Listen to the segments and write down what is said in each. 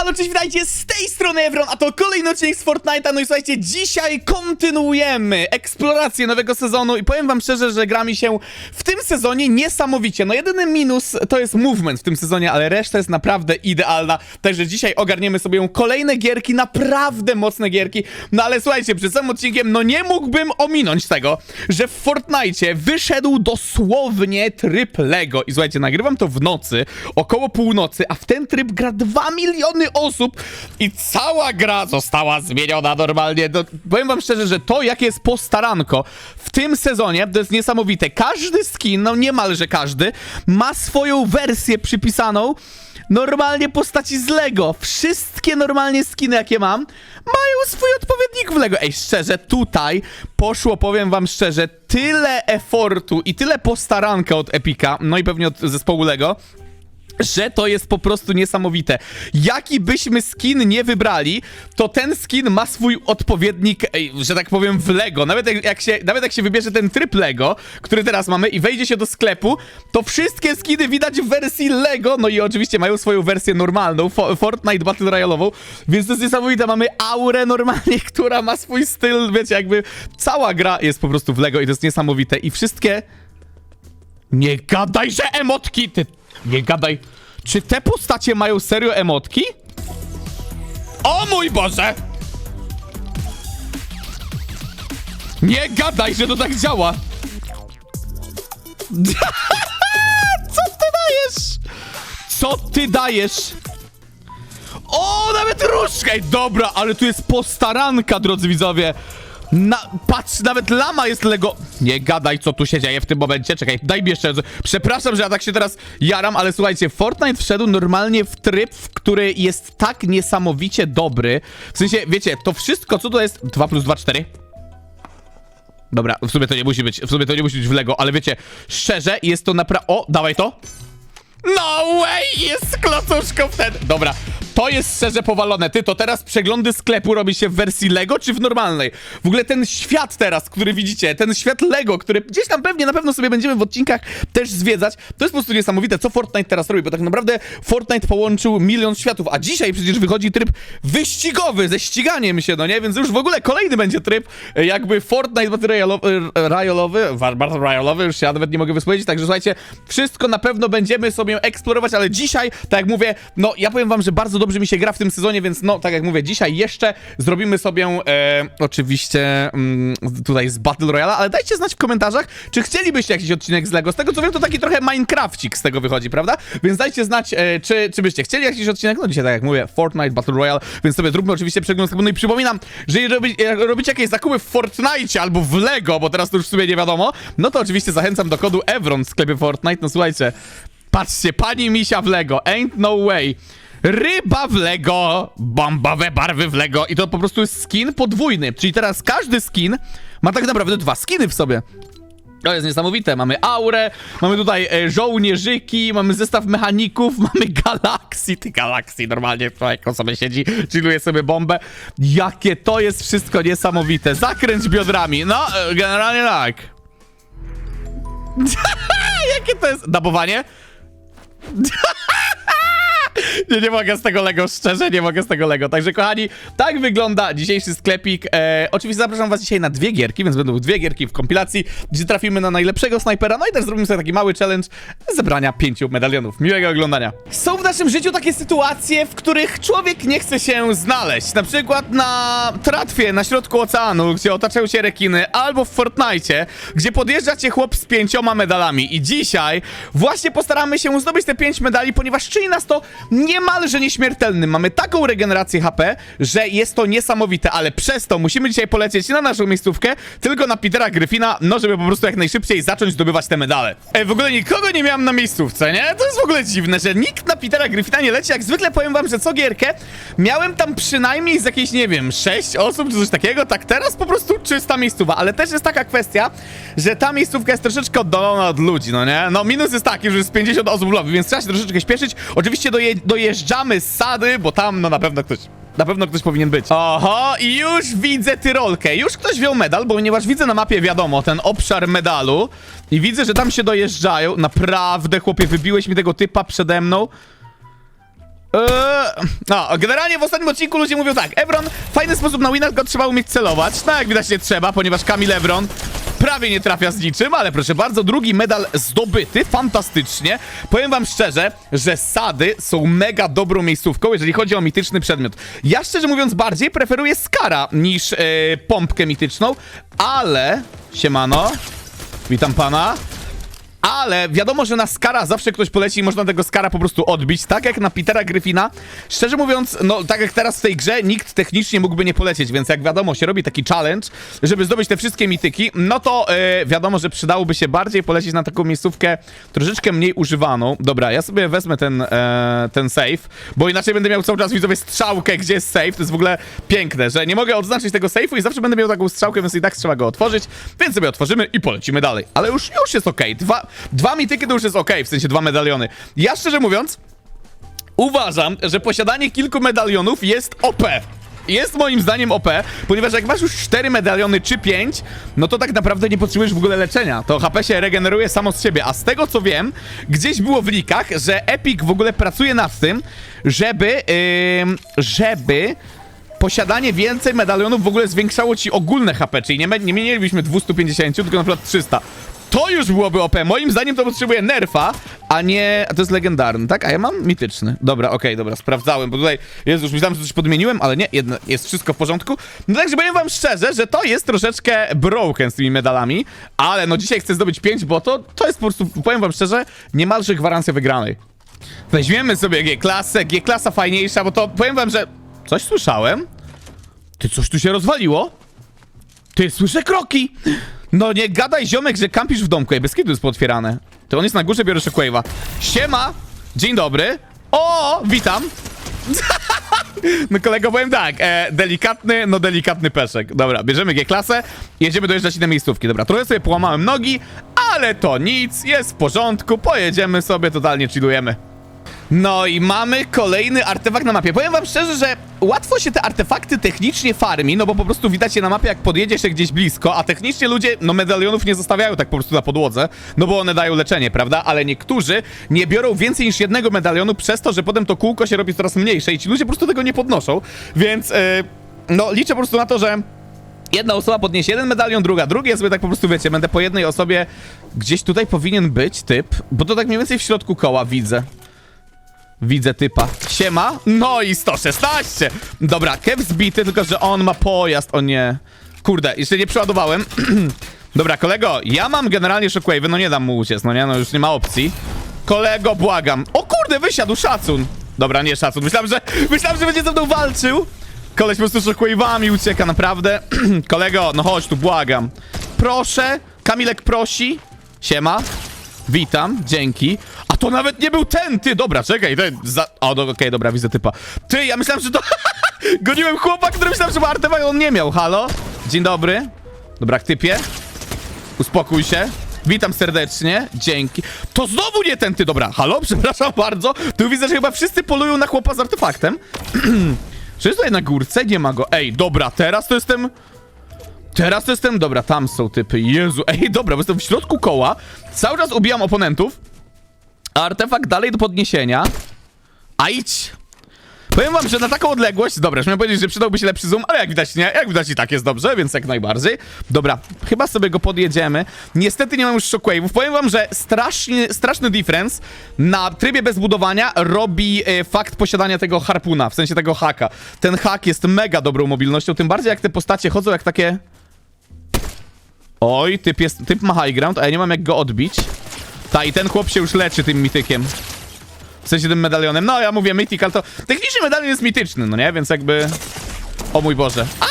halo, cześć, witajcie, z tej strony Evron, a to kolejny odcinek z Fortnite'a, no i słuchajcie, dzisiaj kontynuujemy eksplorację nowego sezonu i powiem wam szczerze, że gra mi się w tym sezonie niesamowicie, no jedyny minus to jest movement w tym sezonie, ale reszta jest naprawdę idealna, także dzisiaj ogarniemy sobie kolejne gierki, naprawdę mocne gierki, no ale słuchajcie, przed samym odcinkiem, no nie mógłbym ominąć tego, że w Fortnite wyszedł dosłownie tryb Lego. I słuchajcie, nagrywam to w nocy, około północy, a w ten tryb gra 2 miliony osób i cała gra została zmieniona normalnie. No, powiem wam szczerze, że to jakie jest postaranko w tym sezonie, to jest niesamowite. Każdy skin, no niemalże każdy, ma swoją wersję przypisaną normalnie postaci z Lego. Wszystkie normalnie skiny, jakie mam, mają swój odpowiednik w Lego. Ej, szczerze, tutaj poszło, powiem wam szczerze, tyle efortu i tyle postaranka od Epika, no i pewnie od zespołu Lego, że to jest po prostu niesamowite. Jaki byśmy skin nie wybrali, to ten skin ma swój odpowiednik, ej, że tak powiem, w Lego. Nawet jak, jak się, nawet jak się wybierze ten tryb Lego, który teraz mamy i wejdzie się do sklepu, to wszystkie skiny widać w wersji Lego, no i oczywiście mają swoją wersję normalną, Fo Fortnite Battle Royale'ową, więc to jest niesamowite. Mamy aurę normalnie, która ma swój styl, wiecie, jakby cała gra jest po prostu w Lego i to jest niesamowite. I wszystkie... Nie gadaj, że emotki! Ty, nie gadaj. Czy te postacie mają serio emotki? O mój Boże! Nie gadaj, że to tak działa! Co ty dajesz? Co ty dajesz? O, nawet różdżka! Ej, Dobra, ale tu jest postaranka, drodzy widzowie. Na, patrz, nawet lama jest Lego. Nie gadaj, co tu się dzieje w tym momencie. Czekaj, daj mi jeszcze. Przepraszam, że ja tak się teraz jaram, ale słuchajcie, Fortnite wszedł normalnie w tryb, w który jest tak niesamowicie dobry. W sensie, wiecie, to wszystko, co to jest. 2 plus 2, 4. Dobra, w sumie to nie musi być, w sumie to nie musi być w Lego, ale wiecie, szczerze, jest to naprawdę. O, dawaj to. No way! Jest klocuszką wtedy. Dobra, to jest szczerze powalone. Ty, to teraz przeglądy sklepu robi się w wersji Lego czy w normalnej? W ogóle ten świat teraz, który widzicie, ten świat Lego, który gdzieś tam pewnie, na pewno sobie będziemy w odcinkach też zwiedzać, to jest po prostu niesamowite, co Fortnite teraz robi, bo tak naprawdę Fortnite połączył milion światów, a dzisiaj przecież wychodzi tryb wyścigowy, ze ściganiem się, no nie? Więc już w ogóle kolejny będzie tryb, e, jakby Fortnite Battle Royale'owy, War- Battle Royale'owy, już się ja nawet nie mogę wyspowiedzieć, także słuchajcie, wszystko na pewno będziemy sobie eksplorować, ale dzisiaj, tak jak mówię, no ja powiem wam, że bardzo dobrze mi się gra w tym sezonie, więc no, tak jak mówię, dzisiaj jeszcze zrobimy sobie e, oczywiście mm, tutaj z Battle Royale, ale dajcie znać w komentarzach, czy chcielibyście jakiś odcinek z Lego. Z tego co wiem, to taki trochę Minecrafcik z tego wychodzi, prawda? Więc dajcie znać, e, czy, czy byście chcieli jakiś odcinek. No dzisiaj, tak jak mówię, Fortnite Battle Royale, więc sobie zróbmy oczywiście przegląd sklepu. No i przypominam, że jeżeli robicie jakieś zakupy w Fortnite albo w Lego, bo teraz to już w sumie nie wiadomo, no to oczywiście zachęcam do kodu Evron w sklepie Fortnite. No słuchajcie, patrzcie, pani misia w Lego, ain't no way. Ryba w Lego, bombowe barwy w Lego i to po prostu jest skin podwójny, czyli teraz każdy skin ma tak naprawdę dwa skiny w sobie. To jest niesamowite. Mamy aurę, mamy tutaj e, żołnierzyki, mamy zestaw mechaników, mamy galaksy. Ty galaksy normalnie on sobie siedzi, chilluje sobie bombę. Jakie to jest wszystko niesamowite. Zakręć biodrami. No, e, generalnie tak. Jakie to jest dabowanie? Nie, nie mogę z tego Lego, szczerze nie mogę z tego Lego. Także kochani, tak wygląda dzisiejszy sklepik. E, oczywiście zapraszam was dzisiaj na dwie gierki, więc będą dwie gierki w kompilacji, gdzie trafimy na najlepszego snajpera, no i też zrobimy sobie taki mały challenge zebrania pięciu medalionów. Miłego oglądania. Są w naszym życiu takie sytuacje, w których człowiek nie chce się znaleźć. Na przykład na tratwie na środku oceanu, gdzie otaczają się rekiny, albo w Fortnite, gdzie podjeżdża cię chłop z pięcioma medalami. I dzisiaj właśnie postaramy się zdobyć te pięć medali, ponieważ czyni nas to niemalże nieśmiertelnym. Mamy taką regenerację HP, że jest to niesamowite, ale przez to musimy dzisiaj polecieć na naszą miejscówkę, tylko na Petera Gryfina, no żeby po prostu jak najszybciej zacząć zdobywać te medale. Ej, w ogóle nikogo nie miałem na miejscówce, nie? To jest w ogóle dziwne, że nikt na Petera Gryfina nie leci. Jak zwykle powiem wam, że co gierkę miałem tam przynajmniej z jakieś, nie wiem, sześć osób czy coś takiego, tak teraz po prostu czysta miejscowa, ale też jest taka kwestia, że ta miejscówka jest troszeczkę oddalona od ludzi, no nie? No minus jest taki, że jest 50 osób w lobby, więc trzeba się troszeczkę śpieszyć. Oczywiście doje dojeżdżamy z sady, bo tam no na pewno ktoś... Na pewno ktoś powinien być. Oho, i już widzę Tyrolkę. Już ktoś wziął medal, bo ponieważ widzę na mapie, wiadomo, ten obszar medalu. I widzę, że tam się dojeżdżają. Naprawdę, chłopie, wybiłeś mi tego typa przede mną. Eee, no, generalnie w ostatnim odcinku ludzie mówią tak, Ebron, fajny sposób na winach go trzeba umieć celować. No jak widać nie trzeba, ponieważ Kamil Ebron prawie nie trafia z niczym, ale proszę bardzo, drugi medal zdobyty, fantastycznie. Powiem wam szczerze, że sady są mega dobrą miejscówką, jeżeli chodzi o mityczny przedmiot. Ja szczerze mówiąc bardziej preferuję Skara niż e, pompkę mityczną, ale... Siemano, witam pana. Ale wiadomo, że na Skara zawsze ktoś poleci i można tego Skara po prostu odbić, tak jak na Petera Gryfina. Szczerze mówiąc, no tak jak teraz w tej grze, nikt technicznie mógłby nie polecieć, więc jak wiadomo, się robi taki challenge, żeby zdobyć te wszystkie mityki, no to e, wiadomo, że przydałoby się bardziej polecieć na taką miejscówkę troszeczkę mniej używaną. Dobra, ja sobie wezmę ten, e, ten save, bo inaczej będę miał cały czas widzowie strzałkę, gdzie jest save. To jest w ogóle piękne, że nie mogę odznaczyć tego safe'u i zawsze będę miał taką strzałkę, więc i tak trzeba go otworzyć, więc sobie otworzymy i polecimy dalej. Ale już, już jest okej. Dwa, dwa mityki to już jest okej, w sensie dwa medaliony. Ja szczerze mówiąc, uważam, że posiadanie kilku medalionów jest OP. Jest moim zdaniem OP, ponieważ jak masz już 4 medaliony czy 5, no to tak naprawdę nie potrzebujesz w ogóle leczenia. To HP się regeneruje samo z siebie. A z tego co wiem, gdzieś było w likach, że Epic w ogóle pracuje nad tym, żeby, ym, żeby posiadanie więcej medalionów w ogóle zwiększało ci ogólne HP, czyli nie, nie mielibyśmy 250, tylko na przykład 300. To już byłoby OP. Moim zdaniem to potrzebuje nerfa, a nie... A to jest legendarny, tak? A ja mam mityczny. Dobra, okej, dobra, sprawdzałem, bo tutaj... Jezu, już myślałem, że coś podmieniłem, ale nie, jest wszystko w porządku. No także powiem wam szczerze, że to jest troszeczkę broken z tymi medalami, ale no dzisiaj chcę zdobyć 5, bo to, to jest po prostu, powiem wam szczerze, niemalże gwarancja wygranej. Weźmiemy sobie G-klasę, G-klasa fajniejsza, bo to powiem wam, że... Coś słyszałem? Ty, coś tu się rozwaliło? Ty, słyszę kroki! No nie gadaj, ziomek, że kampisz w domku. Ej, bez jest pootwierane. To on jest na górze, biorę Shockwave'a. Siema! Dzień dobry. O, witam. No kolego, powiem tak, e, delikatny, no delikatny peszek. Dobra, bierzemy G-klasę, jedziemy dojeżdżać inne miejscówki. Dobra, trochę sobie połamałem nogi, ale to nic, jest w porządku, pojedziemy sobie, totalnie chillujemy. No i mamy kolejny artefakt na mapie. Powiem wam szczerze, że łatwo się te artefakty technicznie farmi, no bo po prostu widać je na mapie, jak podjedzie się gdzieś blisko, a technicznie ludzie, no medalionów nie zostawiają tak po prostu na podłodze, no bo one dają leczenie, prawda? Ale niektórzy nie biorą więcej niż jednego medalionu przez to, że potem to kółko się robi coraz mniejsze i ci ludzie po prostu tego nie podnoszą, więc yy, no liczę po prostu na to, że Jedna osoba podniesie jeden medalion, druga drugi, ja sobie tak po prostu, wiecie, będę po jednej osobie... Gdzieś tutaj powinien być typ, bo to tak mniej więcej w środku koła widzę. Widzę typa. Siema. No i 116. Dobra, Kev zbity, tylko że on ma pojazd. O nie. Kurde, jeszcze nie przeładowałem. Dobra, kolego, ja mam generalnie shockwave'y, no nie dam mu uciec, no nie, no już nie ma opcji. Kolego, błagam. O kurde, wysiadł, szacun. Dobra, nie szacun. Myślałem, że, myślałem, że będzie ze mną walczył. Koleś po prostu shockwave'ami ucieka, naprawdę. kolego, no chodź tu, błagam. Proszę. Kamilek prosi. Siema. Witam, dzięki. To nawet nie był ten, ty, dobra, czekaj, ten, za... O, do- okej, dobra, widzę typa. Ty, ja myślałem, że to... Goniłem chłopak, który myślałem, że ma artefakt, on nie miał, halo? Dzień dobry. Dobra, typie. Uspokój się. Witam serdecznie, dzięki. To znowu nie ten ty, dobra, halo, przepraszam bardzo. Tu widzę, że chyba wszyscy polują na chłopa z artefaktem. Czy jest tutaj na górce? Nie ma go. Ej, dobra, teraz to jestem... Teraz to jestem... Dobra, tam są typy. Jezu, ej, dobra, bo jestem w środku koła. Cały czas ubijam oponentów. Artefakt dalej do podniesienia. A idź! Powiem wam, że na taką odległość... Dobra, już miałem powiedzieć, że przydałby się lepszy zoom, ale jak widać nie. Jak widać i tak jest dobrze, więc jak najbardziej. Dobra, chyba sobie go podjedziemy. Niestety nie mam już shockwave'ów. Powiem wam, że straszny, straszny difference na trybie bez budowania robi e, fakt posiadania tego harpuna, w sensie tego haka. Ten hak jest mega dobrą mobilnością, tym bardziej jak te postacie chodzą jak takie... Oj, typ, jest, typ ma high ground, a ja nie mam jak go odbić. Ta, i ten chłop się już leczy tym mitykiem. W sensie tym medalionem. No, ja mówię mythic, ale to... Technicznie medalion jest mityczny, no nie? Więc jakby... O mój Boże. A!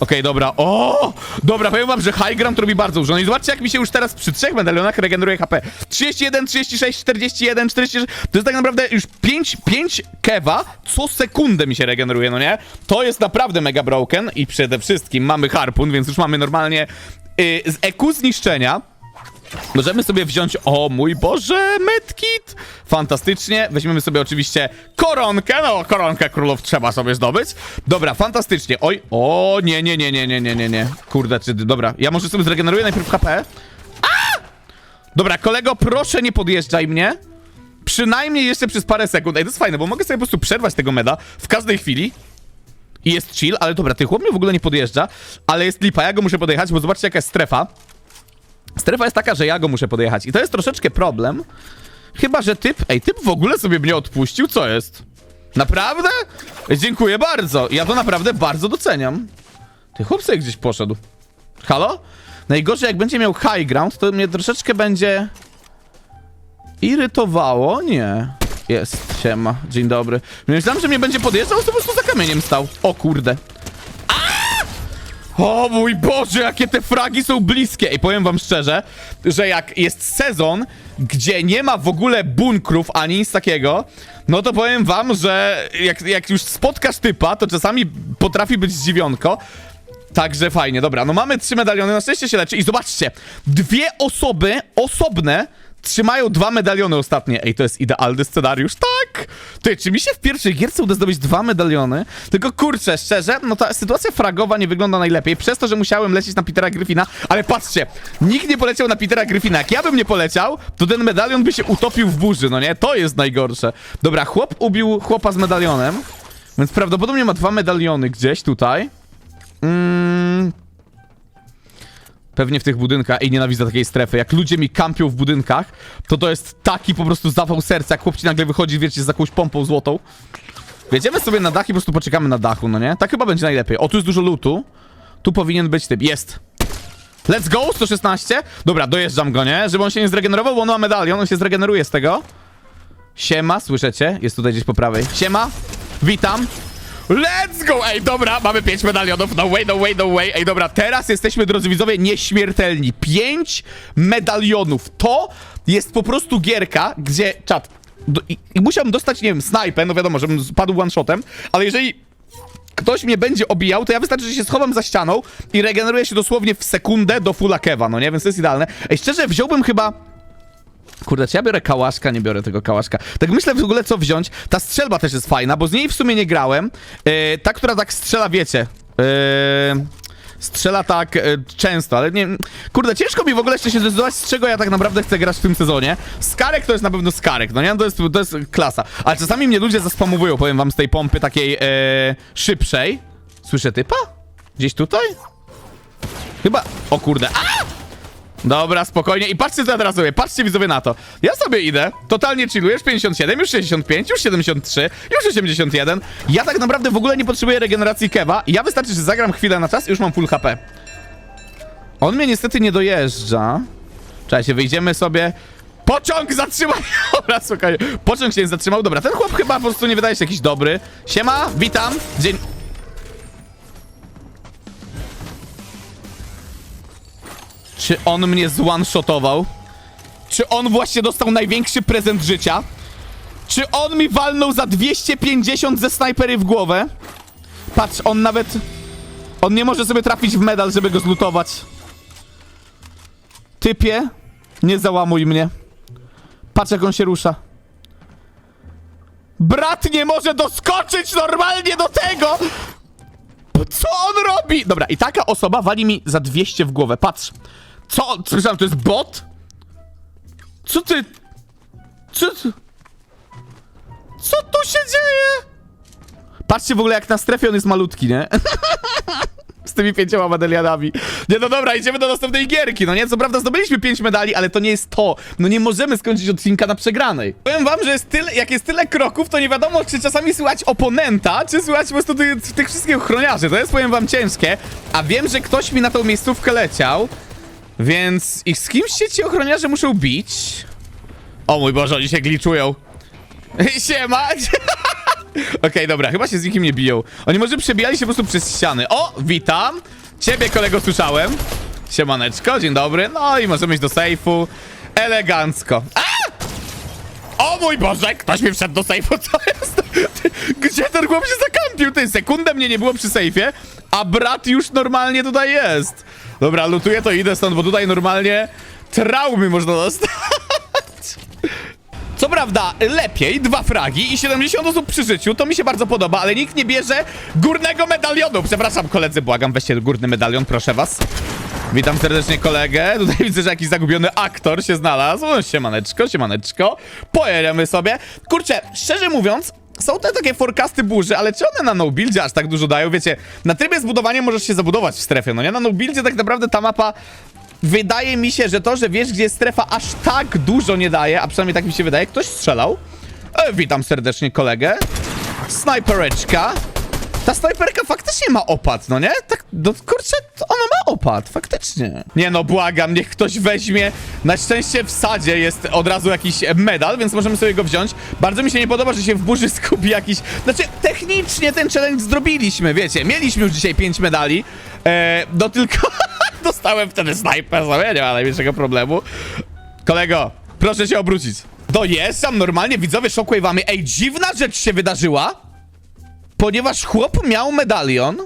Okej, dobra. O! Dobra, powiem wam, że high ground robi bardzo dużo. No i zobaczcie, jak mi się już teraz przy trzech medalionach regeneruje HP. 31, 36, 41, 46... To jest tak naprawdę już 5, 5 kewa co sekundę mi się regeneruje, no nie? To jest naprawdę mega broken i przede wszystkim mamy harpun, więc już mamy normalnie yy, z EQ zniszczenia. Możemy sobie wziąć, o mój Boże, medkit! Fantastycznie. Weźmiemy sobie oczywiście koronkę, no koronkę królów trzeba sobie zdobyć. Dobra, fantastycznie. Oj, o nie, nie, nie, nie, nie, nie, nie, nie. Kurde, czy, dobra, ja może sobie zregeneruję najpierw HP. A! Dobra, kolego, proszę nie podjeżdżaj mnie. Przynajmniej jeszcze przez parę sekund. Ej, to jest fajne, bo mogę sobie po prostu przerwać tego meda w każdej chwili. I jest chill, ale dobra, ty chłop mnie w ogóle nie podjeżdża, ale jest lipa, ja go muszę podjechać, bo zobaczcie jaka jest strefa. Strefa jest taka, że ja go muszę podjechać i to jest troszeczkę problem. Chyba, że typ... Ej, typ w ogóle sobie mnie odpuścił, co jest? Naprawdę? Dziękuję bardzo, ja to naprawdę bardzo doceniam. Ty chłop sobie gdzieś poszedł. Halo? Najgorzej jak będzie miał high ground, to mnie troszeczkę będzie irytowało. Nie. Jest, siema, dzień dobry. Myślałem, że mnie będzie podjeżdżał, to po prostu za kamieniem stał. O kurde. O mój Boże, jakie te fragi są bliskie. I powiem wam szczerze, że jak jest sezon, gdzie nie ma w ogóle bunkrów ani nic takiego, no to powiem wam, że jak, jak już spotkasz typa, to czasami potrafi być zdziwionko. Także fajnie, dobra, no mamy trzy medaliony, na szczęście się leczy i zobaczcie, dwie osoby osobne trzymają dwa medaliony ostatnie. Ej, to jest idealny scenariusz, tak! Ty, czy mi się w pierwszej gierce uda zdobyć dwa medaliony? Tylko kurczę, szczerze, no ta sytuacja fragowa nie wygląda najlepiej, przez to, że musiałem lecieć na Petera Gryfina, ale patrzcie, nikt nie poleciał na Petera Gryfina, jak ja bym nie poleciał, to ten medalion by się utopił w burzy, no nie? To jest najgorsze. Dobra, chłop ubił chłopa z medalionem, więc prawdopodobnie ma dwa medaliony gdzieś tutaj. Mm. Pewnie w tych budynkach. Ej, nienawidzę takiej strefy. Jak ludzie mi kampią w budynkach, to to jest taki po prostu zawał serca, jak chłopci nagle wychodzi, wiecie, z jakąś pompą złotą. Wjedziemy sobie na dach i po prostu poczekamy na dachu, no nie? Tak chyba będzie najlepiej. O, tu jest dużo lutu. Tu powinien być typ. Jest. Let's go, 116. Dobra, dojeżdżam go, nie? Żeby on się nie zregenerował, bo on ma medalion, on się zregeneruje z tego. Siema, słyszycie? Jest tutaj gdzieś po prawej. Siema, witam. Let's go! Ej, dobra, mamy pięć medalionów. No way, no way, no way. Ej, dobra, teraz jesteśmy, drodzy widzowie, nieśmiertelni. Pięć medalionów. To jest po prostu gierka, gdzie... Czat. Do, i, I musiałbym dostać, nie wiem, snajpę, no wiadomo, żebym spadł one-shotem, ale jeżeli ktoś mnie będzie obijał, to ja wystarczy, że się schowam za ścianą i regeneruję się dosłownie w sekundę do fulla kewa, no nie? Więc to jest idealne. Ej, szczerze, wziąłbym chyba... Kurde, czy ja biorę kałaszka? Nie biorę tego kałaszka. Tak myślę w ogóle co wziąć. Ta strzelba też jest fajna, bo z niej w sumie nie grałem. Yy, ta, która tak strzela, wiecie. Yy, strzela tak e, często, ale nie... Kurde, ciężko mi w ogóle jeszcze się zdecydować, z czego ja tak naprawdę chcę grać w tym sezonie. Skarek to jest na pewno Skarek, no nie? To jest, to jest klasa. Ale czasami mnie ludzie zaspamowują, powiem wam, z tej pompy takiej e, szybszej. Słyszę typa? Gdzieś tutaj? Chyba... O kurde. A! Dobra, spokojnie. I patrzcie, co ja teraz robię. Patrzcie, widzowie, na to. Ja sobie idę, totalnie chillujesz, 57, już 65, już 73, już 81. Ja tak naprawdę w ogóle nie potrzebuję regeneracji kewa. Ja wystarczy, że zagram chwilę na czas i już mam full HP. On mnie niestety nie dojeżdża. Czekajcie, wyjdziemy sobie... Pociąg zatrzymaj! Dobra, słuchaj. Pociąg się nie zatrzymał. Dobra, ten chłop chyba po prostu nie wydaje się jakiś dobry. Siema, witam. Dzień... Czy on mnie zone-shotował? Czy on właśnie dostał największy prezent życia? Czy on mi walnął za 250 ze snajpery w głowę? Patrz, on nawet... On nie może sobie trafić w medal, żeby go zlutować. Typie, nie załamuj mnie. Patrz, jak on się rusza. Brat nie może doskoczyć normalnie do tego! Co on robi? Dobra, i taka osoba wali mi za 200 w głowę. Patrz. Co? Słyszałem, to jest bot? Co ty? Co ty? Co tu się dzieje? Patrzcie w ogóle jak na strefie on jest malutki, nie? Z tymi pięcioma medalianami. Nie, no dobra, idziemy do następnej gierki, no nie? Co prawda zdobyliśmy pięć medali, ale to nie jest to. No nie możemy skończyć odcinka na przegranej. Powiem wam, że jest tyle, jak jest tyle kroków, to nie wiadomo, czy czasami słychać oponenta, czy słychać po prostu tych, tych wszystkich ochroniarzy. To jest, powiem wam, ciężkie. A wiem, że ktoś mi na tą miejscówkę leciał, więc ich z kimś się ci ochroniarze muszą bić. O mój Boże, oni się gliczują. Siema! Okej, dobra, chyba się z nikim nie biją. Oni może przebijali się po prostu przez ściany. O, witam! Ciebie, kolego, słyszałem. Siemaneczko, dzień dobry. No i możemy iść do sejfu. Elegancko. A! O mój Boże, ktoś mi wszedł do sejfu, co jest? Gdzie ten chłop się zakampił? Ty, sekundę mnie nie było przy sejfie, a brat już normalnie tutaj jest. Dobra, lutuję to idę stąd, bo tutaj normalnie traumy można dostać. Co prawda, lepiej, dwa fragi i 70 osób przy życiu, to mi się bardzo podoba, ale nikt nie bierze górnego medalionu. Przepraszam, koledzy, błagam, weźcie górny medalion, proszę was. Witam serdecznie kolegę. Tutaj widzę, że jakiś zagubiony aktor się znalazł. O, Siemaneczko, siemaneczko. Pojedziemy sobie. Kurczę, szczerze mówiąc, są te takie forecasty burzy, ale czy one na no-buildzie aż tak dużo dają? Wiecie, na trybie zbudowania możesz się zabudować w strefie, no nie? Na no-buildzie tak naprawdę ta mapa... Wydaje mi się, że to, że wiesz, gdzie jest strefa, aż tak dużo nie daje, a przynajmniej tak mi się wydaje. Ktoś strzelał. E, witam serdecznie kolegę. Snajpereczka. Ta snajperka faktycznie ma opad, no nie? Tak, no kurczę, ona ma opad, faktycznie. Nie no, błagam, niech ktoś weźmie. Na szczęście w sadzie jest od razu jakiś medal, więc możemy sobie go wziąć. Bardzo mi się nie podoba, że się w burzy skupi jakiś... Znaczy, technicznie ten challenge zrobiliśmy, wiecie. Mieliśmy już dzisiaj 5 medali. E, no tylko dostałem wtedy snajper, sobie, nie ma najmniejszego problemu. Kolego, proszę się obrócić. Dojeżdżam normalnie, widzowie shockwave'ami. Ej, dziwna rzecz się wydarzyła ponieważ chłop miał medalion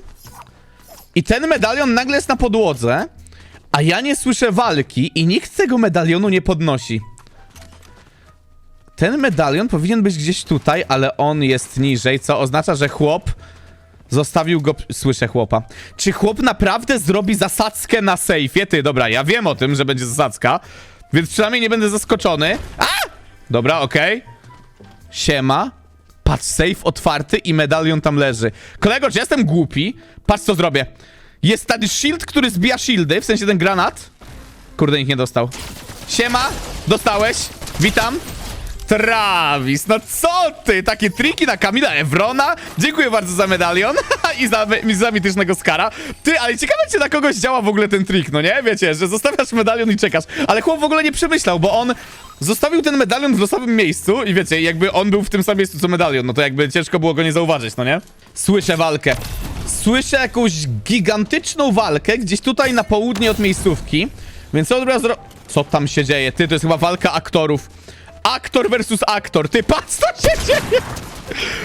i ten medalion nagle jest na podłodze, a ja nie słyszę walki i nikt tego medalionu nie podnosi. Ten medalion powinien być gdzieś tutaj, ale on jest niżej, co oznacza, że chłop zostawił go... Słyszę chłopa. Czy chłop naprawdę zrobi zasadzkę na sejfie? Ty, dobra, ja wiem o tym, że będzie zasadzka, więc przynajmniej nie będę zaskoczony. A! Dobra, okej. Siema. Patrz, safe otwarty i medalion tam leży. Kolego, czy jestem głupi? Patrz, co zrobię. Jest tady shield, który zbija shieldy, w sensie ten granat. Kurde, nikt nie dostał. Siema, dostałeś. Witam. Travis, no co ty? Takie triki na Kamila Evrona? Dziękuję bardzo za medalion i za, i za mitycznego skara. Ty, ale ciekawe, czy na kogoś działa w ogóle ten trik, no nie? Wiecie, że zostawiasz medalion i czekasz. Ale chłop w ogóle nie przemyślał, bo on zostawił ten medalion w losowym miejscu i wiecie, jakby on był w tym samym miejscu co medalion, no to jakby ciężko było go nie zauważyć, no nie? Słyszę walkę. Słyszę jakąś gigantyczną walkę gdzieś tutaj na południe od miejscówki. Więc od zro... Co tam się dzieje? Ty, to jest chyba walka aktorów. Aktor versus aktor. Ty, patrz co się dzieje!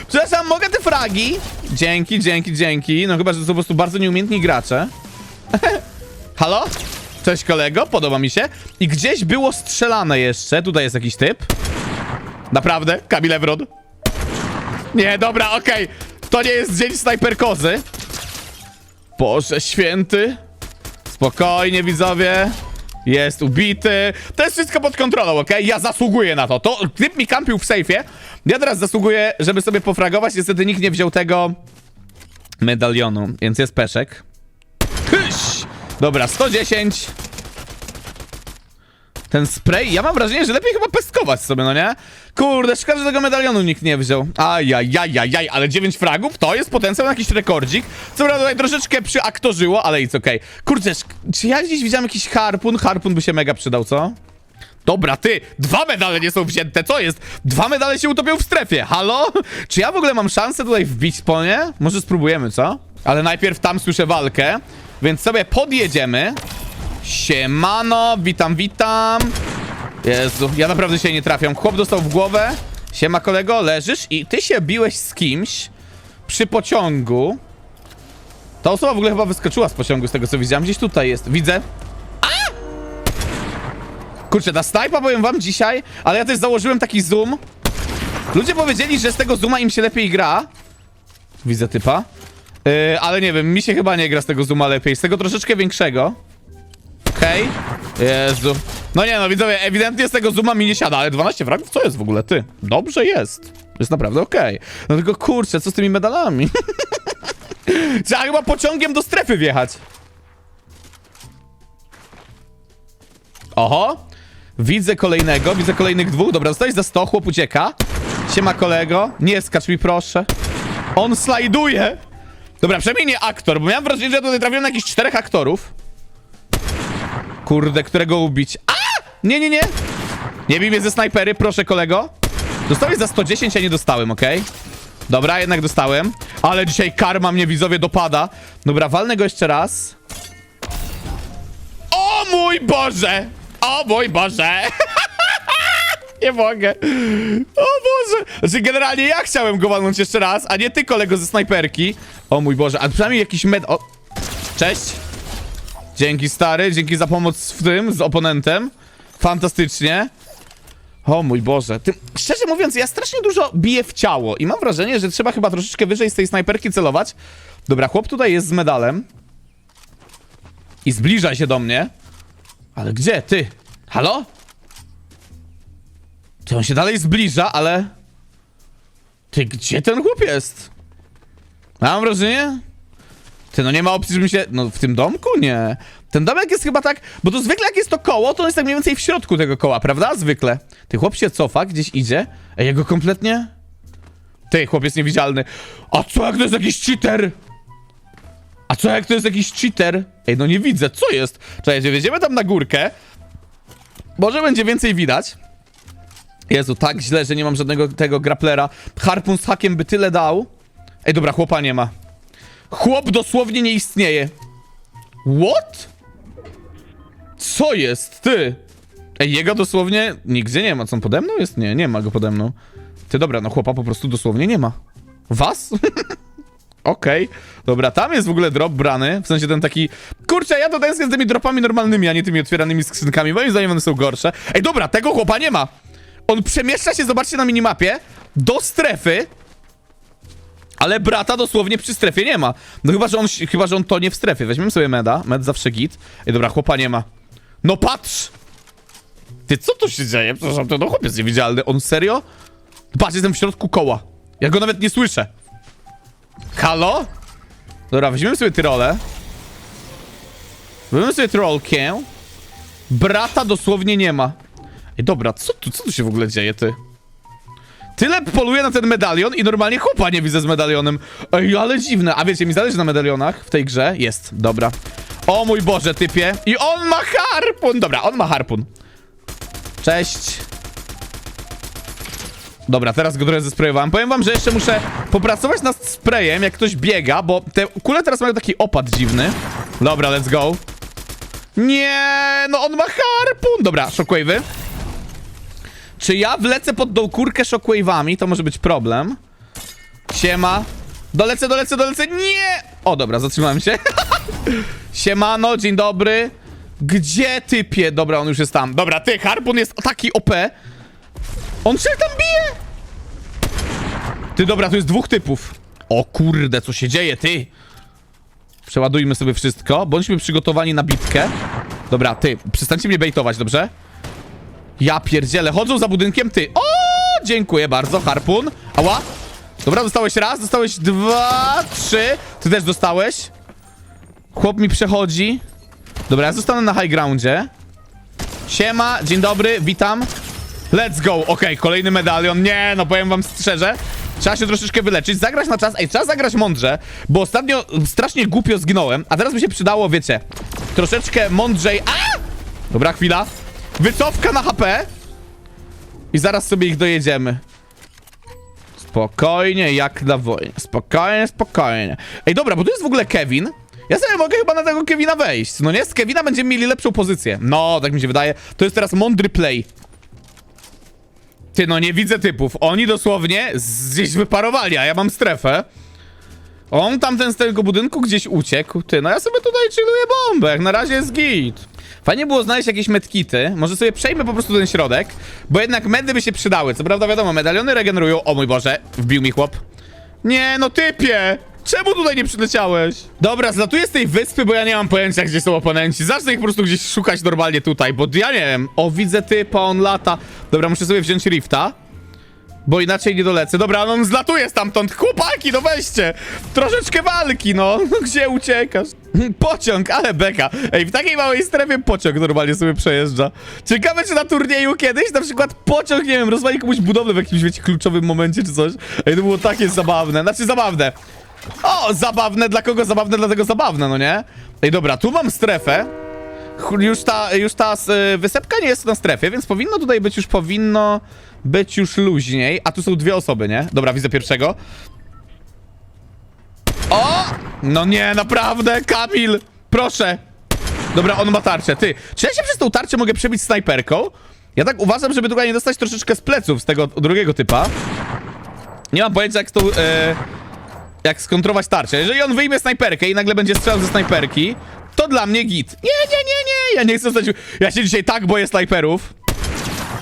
Przepraszam, mogę te fragi? Dzięki, dzięki, dzięki. No chyba, że to po prostu bardzo nieumiejętni gracze. Halo? Cześć kolego, podoba mi się. I gdzieś było strzelane jeszcze. Tutaj jest jakiś typ. Naprawdę? Kamil Evron? Nie, dobra, okej. To nie jest dzień snajperkozy. Boże święty. Spokojnie, widzowie. Jest ubity. To jest wszystko pod kontrolą, okej? Ja zasługuję na to. To typ mi kampił w sejfie. Ja teraz zasługuję, żeby sobie pofragować. Niestety nikt nie wziął tego medalionu, więc jest peszek. Hyś! Dobra, 110. Ten spray, ja mam wrażenie, że lepiej chyba pestkować sobie, no nie? Kurde, szkoda, że tego medalionu nikt nie wziął. Ajajajajaj, ale 9 fragów to jest potencjał na jakiś rekordzik. Co prawda tutaj troszeczkę przyaktorzyło, ale it's okej. Szk- czy ja gdzieś widziałem jakiś harpun? Harpun by się mega przydał, co? Dobra, ty, dwa medale nie są wzięte, co jest? Dwa medale się utopią w strefie, halo? Czy ja w ogóle mam szansę tutaj wbić sponie? Może spróbujemy, co? Ale najpierw tam słyszę walkę, więc sobie podjedziemy. Siemano, witam, witam. Jezu, ja naprawdę się nie trafiam. Chłop dostał w głowę. Siema kolego, leżysz i ty się biłeś z kimś przy pociągu. Ta osoba w ogóle chyba wyskoczyła z pociągu, z tego co widziałem. Gdzieś tutaj jest. Widzę. A! Kurczę, ta snajpa powiem wam dzisiaj, ale ja też założyłem taki zoom. Ludzie powiedzieli, że z tego zooma im się lepiej gra. Widzę typa. Yy, ale nie wiem, mi się chyba nie gra z tego zooma lepiej. Z tego troszeczkę większego. Okej. Jezu. No nie no, widzowie, ewidentnie z tego zooma mi nie siada, ale 12 fragów? Co jest w ogóle, ty? Dobrze jest. Jest naprawdę okej. No tylko kurczę, co z tymi medalami? Trzeba chyba pociągiem do strefy wjechać. Oho. Widzę kolejnego, widzę kolejnych dwóch. Dobra, zostałeś za 100, chłop ucieka. Siema kolego. Nie skacz mi proszę. On slajduje. Dobra, przynajmniej nie aktor, bo miałem wrażenie, że tutaj trafiłem na jakichś czterech aktorów. Kurde, którego ubić? A! Nie, nie, nie! Nie bij mnie ze snajpery, proszę kolego. Dostałeś za 110, a nie dostałem, okej? Dobra, jednak dostałem. Ale dzisiaj karma mnie widzowie dopada. Dobra, walnę go jeszcze raz. O mój Boże! O mój Boże! nie mogę. O Boże! Znaczy, generalnie ja chciałem go walnąć jeszcze raz, a nie ty, kolego, ze snajperki. O mój Boże, a przynajmniej jakiś med... O! Cześć! Dzięki stary, dzięki za pomoc w tym, z oponentem. Fantastycznie. O mój Boże. Ty, szczerze mówiąc, ja strasznie dużo biję w ciało i mam wrażenie, że trzeba chyba troszeczkę wyżej z tej snajperki celować. Dobra, chłop tutaj jest z medalem. I zbliża się do mnie. Ale gdzie? Ty? Halo? Ty, on się dalej zbliża, ale... Ty, gdzie ten chłop jest? Mam wrażenie... Ty, no nie ma opcji, żebym się... No w tym domku? Nie. Ten domek jest chyba tak... Bo to zwykle jak jest to koło, to on jest tak mniej więcej w środku tego koła, prawda? Zwykle. Ty, chłop się cofa, gdzieś idzie. Ej, jego kompletnie... Ty, chłop jest niewidzialny. A co jak to jest jakiś cheater? A co jak to jest jakiś cheater? Ej, no nie widzę, co jest? Czekajcie, wjedziemy tam na górkę. Może będzie więcej widać. Jezu, tak źle, że nie mam żadnego tego grapplera. Harpun z hakiem by tyle dał. Ej, dobra, chłopa nie ma. Chłop dosłownie nie istnieje. What? Co jest, ty? Ej, jego dosłownie nigdzie nie ma. Co on pode mną jest? Nie, nie ma go pode mną. Ty, dobra, no chłopa po prostu dosłownie nie ma. Was? Okej, dobra, tam jest w ogóle drop brany, w sensie ten taki... Kurczę, ja to tęsknię z tymi dropami normalnymi, a nie tymi otwieranymi skrzynkami, moim zdaniem one są gorsze. Ej, dobra, tego chłopa nie ma! On przemieszcza się, zobaczcie na minimapie, do strefy, ale brata dosłownie przy strefie nie ma. No chyba, że on, chyba, że on to nie w strefie. Weźmiemy sobie meda, med zawsze git. Ej, dobra, chłopa nie ma. No patrz! Ty, co tu się dzieje? Przepraszam, to no chłopiec niewidzialny. On serio? Patrz, jestem w środku koła. Ja go nawet nie słyszę. Halo? Dobra, weźmiemy sobie tyrolę. Weźmiemy sobie tyrolkę. Brata dosłownie nie ma. Ej, dobra, co tu, co tu się w ogóle dzieje, ty? Tyle poluję na ten medalion i normalnie chłopa nie widzę z medalionem. Ej, ale dziwne. A wiecie, mi zależy na medalionach w tej grze? Jest, dobra. O mój Boże, typie. I on ma harpun. Dobra, on ma harpun. Cześć. Dobra, teraz go trochę zesprayowałem. Powiem wam, że jeszcze muszę popracować nad sprayem, jak ktoś biega, bo te kule teraz mają taki opad dziwny. Dobra, let's go. Nie, no on ma harpun. Dobra, shockwave'y. Czy ja wlecę pod tą kurkę shockwave'ami? To może być problem. Siema. Dolecę, dolecę, dolecę. Nie! O, dobra, zatrzymałem się. Siemano, dzień dobry. Gdzie typie? Dobra, on już jest tam. Dobra, ty, harpun jest taki OP. On się tam bije! Ty, dobra, tu jest dwóch typów. O kurde, co się dzieje, ty? Przeładujmy sobie wszystko. Bądźmy przygotowani na bitkę. Dobra, ty, przestańcie mnie bejtować, dobrze? Ja pierdzielę, chodzą za budynkiem, ty. O, dziękuję bardzo, harpun. Ała. Dobra, dostałeś raz, dostałeś dwa, trzy. Ty też dostałeś. Chłop mi przechodzi. Dobra, ja zostanę na high groundzie. Siema, dzień dobry, witam. Let's go, okej, kolejny medalion. Nie, no powiem wam szczerze. Trzeba się troszeczkę wyleczyć, zagrać na czas. Ej, trzeba zagrać mądrze, bo ostatnio strasznie głupio zginąłem, a teraz by się przydało, wiecie, troszeczkę mądrzej. A! Dobra, chwila. Wycofka na HP. I zaraz sobie ich dojedziemy. Spokojnie, jak na wojnie. Spokojnie, spokojnie. Ej, dobra, bo tu jest w ogóle Kevin. Ja sobie mogę chyba na tego Kevina wejść. No nie, z Kevina będziemy mieli lepszą pozycję. No, tak mi się wydaje. To jest teraz mądry play. Ty, no nie widzę typów. Oni dosłownie gdzieś wyparowali, a ja mam strefę. On tamten z tego budynku gdzieś uciekł. Ty, no ja sobie tutaj chilluję bombę. Jak na razie jest git. Fajnie było znaleźć jakieś medkity. Może sobie przejmę po prostu ten środek, bo jednak medy by się przydały. Co prawda wiadomo, medaliony regenerują. O mój Boże, wbił mi chłop. Nie, no typie! Czemu tutaj nie przyleciałeś? Dobra, zlatuję z tej wyspy, bo ja nie mam pojęcia, gdzie są oponenci. Zacznę ich po prostu gdzieś szukać normalnie tutaj, bo ja nie wiem. O, widzę typa, on lata. Dobra, muszę sobie wziąć rifta. Bo inaczej nie dolecę. Dobra, no on zlatuje stamtąd. Chłopaki, no weźcie! Troszeczkę walki, no. Gdzie uciekasz? Pociąg, ale beka. Ej, w takiej małej strefie pociąg normalnie sobie przejeżdża. Ciekawe, czy na turnieju kiedyś na przykład pociąg, nie wiem, rozwali komuś budowlę w jakimś, wiecie, kluczowym momencie czy coś. Ej, to było takie zabawne. Znaczy, zabawne. O, zabawne, dla kogo zabawne, dlatego zabawne, no nie? Ej, dobra, tu mam strefę. Już ta, już ta y, wysepka nie jest na strefie, więc powinno tutaj być już, powinno być już luźniej. A tu są dwie osoby, nie? Dobra, widzę pierwszego. O! No nie, naprawdę, Kamil! Proszę! Dobra, on ma tarczę, ty. Czy ja się przez tą tarczę mogę przebić snajperką? Ja tak uważam, żeby tutaj nie dostać troszeczkę z pleców z tego drugiego typa. Nie mam pojęcia, jak z tą... E, jak skontrować tarczę. Jeżeli on wyjmie snajperkę i nagle będzie strzelał ze snajperki, to dla mnie git. Nie, nie, nie, nie, ja nie chcę stać... Ja się dzisiaj tak boję snajperów.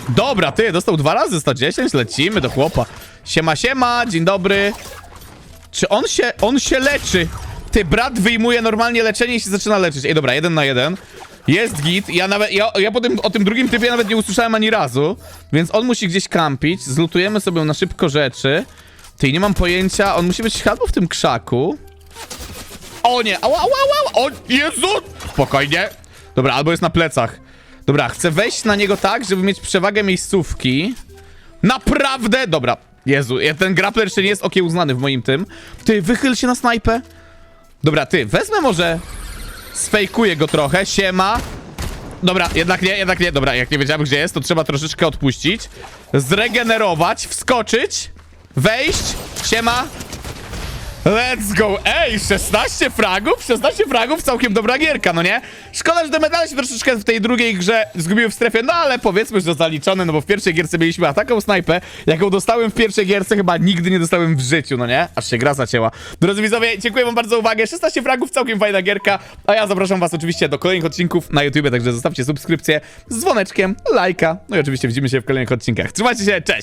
Dobra, ty, dostał dwa razy 110, lecimy do chłopa. Siema, siema, dzień dobry. Czy on się, on się leczy? Ty, brat wyjmuje normalnie leczenie i się zaczyna leczyć. Ej, dobra, jeden na jeden. Jest git. Ja nawet, ja, ja po tym, o tym drugim typie nawet nie usłyszałem ani razu. Więc on musi gdzieś kampić. Zlutujemy sobie na szybko rzeczy. Ty, nie mam pojęcia. On musi być albo w tym krzaku. O nie, ała, ała, ała, o Jezu! Spokojnie. Dobra, albo jest na plecach. Dobra, chcę wejść na niego tak, żeby mieć przewagę miejscówki. Naprawdę? Dobra. Jezu, ten grappler jeszcze nie jest okiełznany w moim tym. Ty, wychyl się na snajpę. Dobra, ty, wezmę może... Sfejkuję go trochę, siema. Dobra, jednak nie, jednak nie. Dobra, jak nie wiedziałem gdzie jest, to trzeba troszeczkę odpuścić. Zregenerować, wskoczyć, wejść, siema. Let's go! Ej, 16 fragów? 16 fragów, całkiem dobra gierka, no nie? Szkoda, że te medale się troszeczkę w tej drugiej grze zgubiły w strefie, no ale powiedzmy, że zaliczone, no bo w pierwszej gierce mieliśmy taką snajpę, jaką dostałem w pierwszej gierce, chyba nigdy nie dostałem w życiu, no nie? Aż się gra zacięła. Drodzy widzowie, dziękuję wam bardzo za uwagę, 16 fragów, całkiem fajna gierka, a ja zapraszam was oczywiście do kolejnych odcinków na YouTube, także zostawcie subskrypcję z dzwoneczkiem, lajka, no i oczywiście widzimy się w kolejnych odcinkach. Trzymajcie się, cześć!